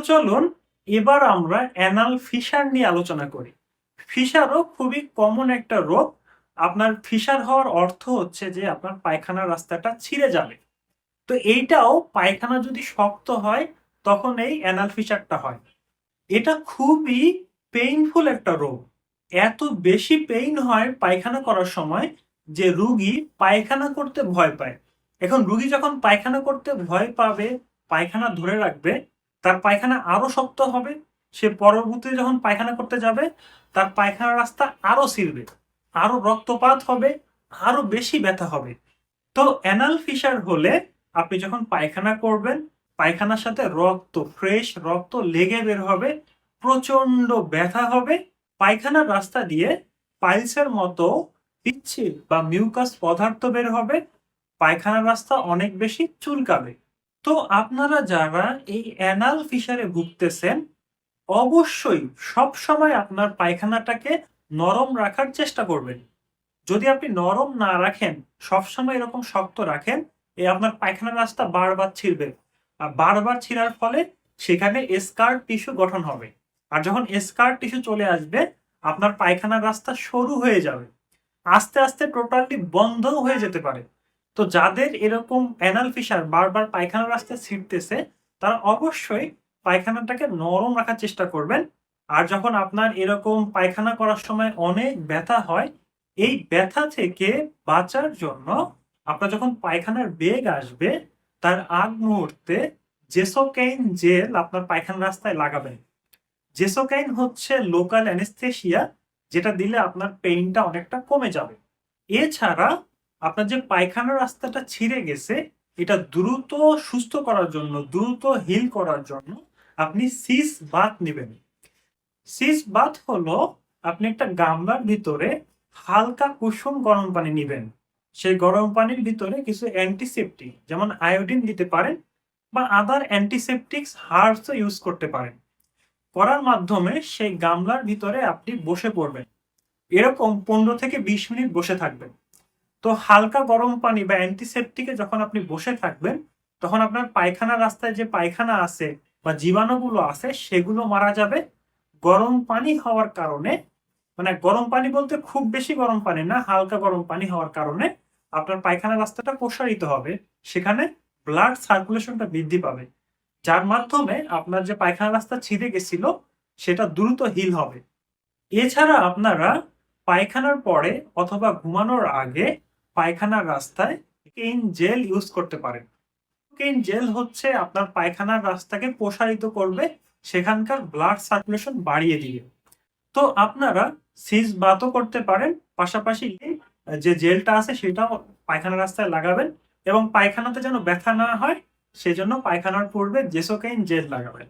চলুন, এবার আমরা অ্যানাল ফিশার নিয়ে আলোচনা করি। ফিশারও খুবই কমন একটা রোগ। আপনার ফিশার হওয়ার অর্থ হচ্ছে যে আপনার পায়খানার রাস্তাটা ছিঁড়ে যাবে। তো এইটাও পায়খানা যদি শক্ত হয়, তখন এই অ্যানাল ফিশারটা হয়। এটা খুবই পেইনফুল একটা রোগ। এত বেশি পেইন হয় পায়খানা করার সময় যে রুগী পায়খানা করতে ভয় পায়। এখন রুগী যখন পায়খানা করতে ভয় পাবে, পায়খানা ধরে রাখবে তার পায়খানা আরও শক্ত হবে, সে পরবর্তীতে যখন পায়খানা করতে যাবে, তার পায়খানার রাস্তা আরও সিরবে আরও রক্তপাত হবে, আরও বেশি ব্যথা হবে। তো অ্যানাল ফিশার হলে আপনি যখন পায়খানা করবেন, পায়খানার সাথে রক্ত ফ্রেশ, রক্ত লেগে বের হবে প্রচণ্ড ব্যথা হবে, পায়খানার রাস্তা দিয়ে পাইলসের মতো পিচ্ছিল বা মিউকাস পদার্থ বের হবে, পায়খানার রাস্তা অনেক বেশি চুলকাবে। তো আপনারা যারা এই অ্যানাল ফিশারে ভুগতেছেন, অবশ্যই সব সময় আপনার পায়খানাটাকে নরম রাখার চেষ্টা করবেন। যদি আপনি নরম না রাখেন সবসময় এরকম শক্ত রাখেন এই আপনার পায়খানার রাস্তা বারবার ছিঁড়বে। আর বারবার ছিঁড়ার ফলে সেখানে স্কার টিস্যু গঠন হবে। আর যখন স্কার টিস্যু চলে আসবে, আপনার পায়খানার রাস্তা সরু হয়ে যাবে। আস্তে আস্তে টোটালি বন্ধও হয়ে যেতে পারে। তো যাদের এরকম অ্যানাল ফিশার বারবার পায়খানার রাস্তা ছিঁড়তেছে তারা অবশ্যই পায়খানাটাকে নরম রাখার চেষ্টা করবেন। আর যখন আপনার এরকম পায়খানা করার সময় অনেক ব্যথা হয়, এই ব্যথা থেকে বাঁচার জন্য আপনার যখন পায়খানার বেগ আসবে, তার আগ মুহূর্তে জেসোকাইন জেল আপনার পায়খানা রাস্তায় লাগাবেন। জেসোকাইন হচ্ছে লোকাল অ্যানেস্থেশিয়া যেটা দিলে আপনার পেইনটা অনেকটা কমে যাবে। এছাড়া আপনার যে পায়খানার রাস্তাটা ছিঁড়ে গেছে, এটা দ্রুত সুস্থ করার জন্য, দ্রুত হিল করার জন্য আপনি সিস বাথ নেবেন। সিস বাথ হলো আপনি একটা গামলার ভিতরে হালকা কুসুম গরম পানি নেবেন। সেই গরম পানির ভিতরে কিছু অ্যান্টিসেপটিক যেমন আয়োডিন দিতে পারেন বা আদার অ্যান্টিসেপটিক্স হার্বসও ইউজ করতে পারেন। করার মাধ্যমে সেই গামলার ভিতরে আপনি বসে পড়বেন। এরকম পনেরো থেকে বিশ মিনিট বসে থাকবেন। তো হালকা গরম পানি বা অ্যান্টিসেপটিকে যখন আপনি বসে থাকবেন, তখন আপনার পায়খানা রাস্তায় যে পায়খানা আছে বা জীবাণুগুলো আছে, সেগুলো মারা যাবে। গরম পানি হওয়ার কারণে মানে গরম পানি বলতে খুব বেশি গরম পানি না, হালকা গরম পানি হওয়ার কারণে আপনার পায়খানা রাস্তাটা প্রসারিত হবে। সেখানে ব্লাড সার্কুলেশনটা বৃদ্ধি পাবে। যার মাধ্যমে আপনার যে পায়খানা রাস্তা ছিঁড়ে গেছিল, সেটা দ্রুত হিল হবে। এছাড়া আপনারা পায়খানার পরে অথবা ঘুমানোর আগে পায়খানার রাস্তায় কেইন জেল ইউজ করতে পারেন। কেইন জেল হচ্ছে আপনার পায়খানার রাস্তাকে প্রসারিত করবে, সেখানকার ব্লাড সার্কুলেশন বাড়িয়ে দিবে। তো আপনারা সিজ বাতও করতে পারেন, পাশাপাশি যে জেলটা আছে সেটাও পায়খানা রাস্তায় লাগাবেন এবং পায়খানাতে যেন ব্যথা না হয়, সেজন্য পায়খানার পূর্বে জেসোকাইন জেল লাগাবেন।